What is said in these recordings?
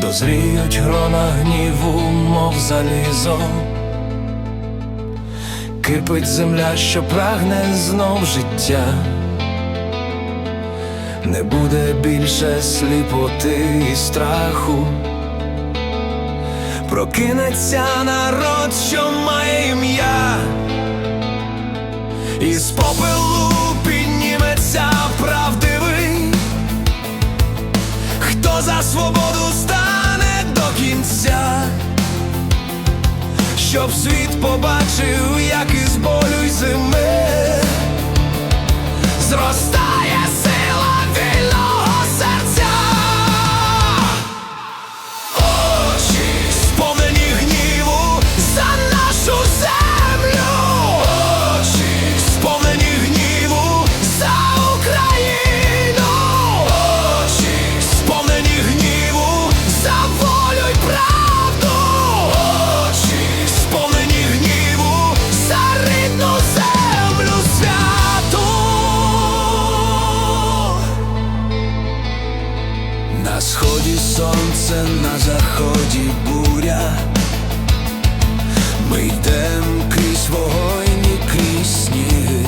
прозріють грона гніву, мов залізо. Кипить земля, що прагне знов життя. Не буде більше сліпоти і страху. Прокинеться народ, що має ім'я, і з попелу щоб світ побачив, як із болю й зими зростає заході буря. Ми йдем крізь вогонь і крізь сніги.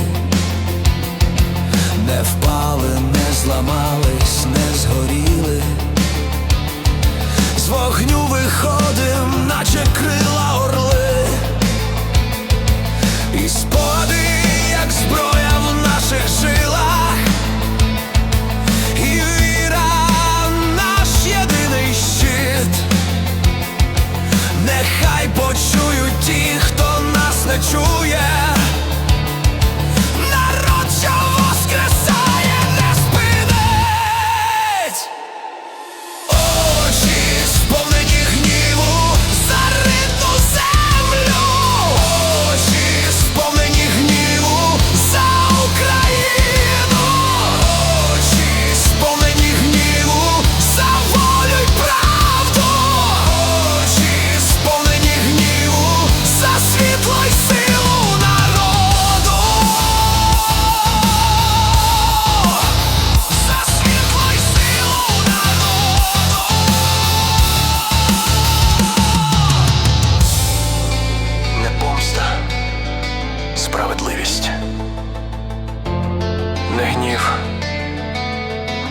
Не впали, не зламались, не згоріли. З вогню виходим, наче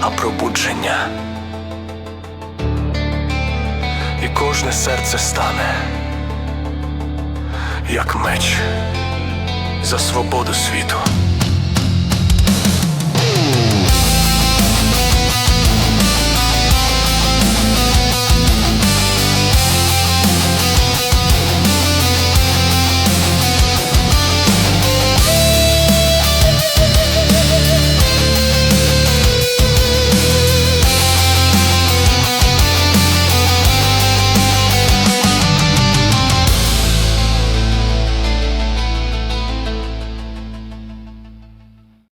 а пробудження. І кожне серце стане, як меч за свободу світу.